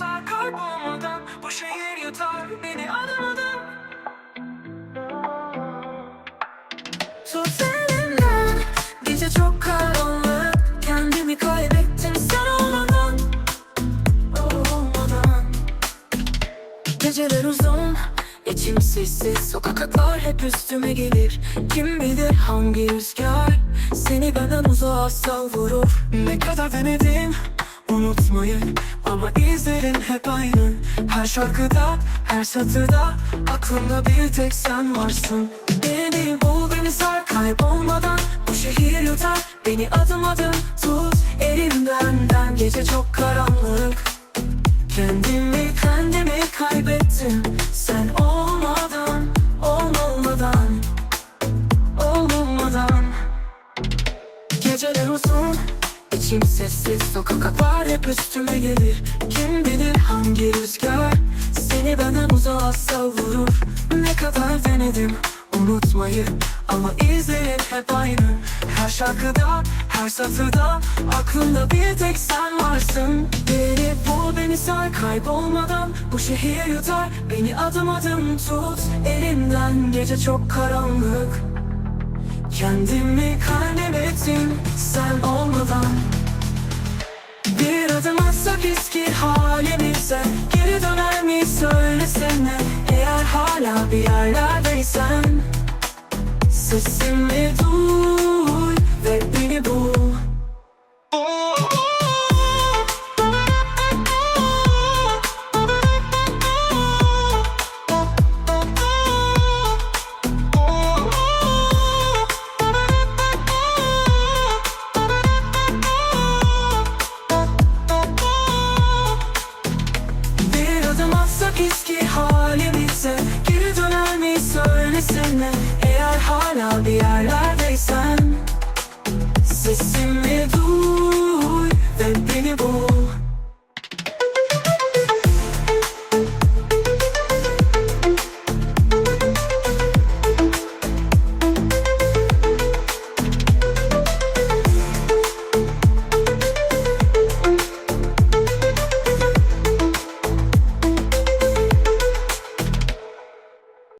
sar kaybolmadan Bu şehir yutar beni. Adım adım. Tut elimden Gece çok karanlık. Kendimi kaybettim. Sen olmadan. Olmadan. Geceler uzun. İçim sessiz. Sokaklar hep üstüme gelir. Kim bilir hangi rüzgar Seni benden uzağa savurur. Ne kadar denedim Ama izlerin hep aynı. Her şarkıda, her satırda Aklımda bir tek sen varsın. Beni bul, beni sar kaybolmadan Bu şehir yutar, beni adım adım tut Elimden, gece çok karanlık. Kendimi kendimi kaybettim. Sen olmadan, olmadan Olmadan. Geceler uzun içim sessiz Sokaklar hep üstüme gelir. Kim bilir hangi rüzgar Seni benden uzağa savurur. Ne kadar denedim unutmayı Ama izlerin hep aynı. Her şarkıda, her satırda Aklımda bir tek sen varsın. Beni bul, beni sar kaybolmadan Bu şehir yutar, beni adım adım tut Elimden gece çok karanlık. Kendimi kaybettim sen olmadan atsak eski halimize. Geri döner mi söylesene. Eğer hala bir yerlerdeysen Sesimi duy ve beni bul eski halimize. Geri döner mi? Söylesene Eğer hala bir yerlerdeysen Sesimi duy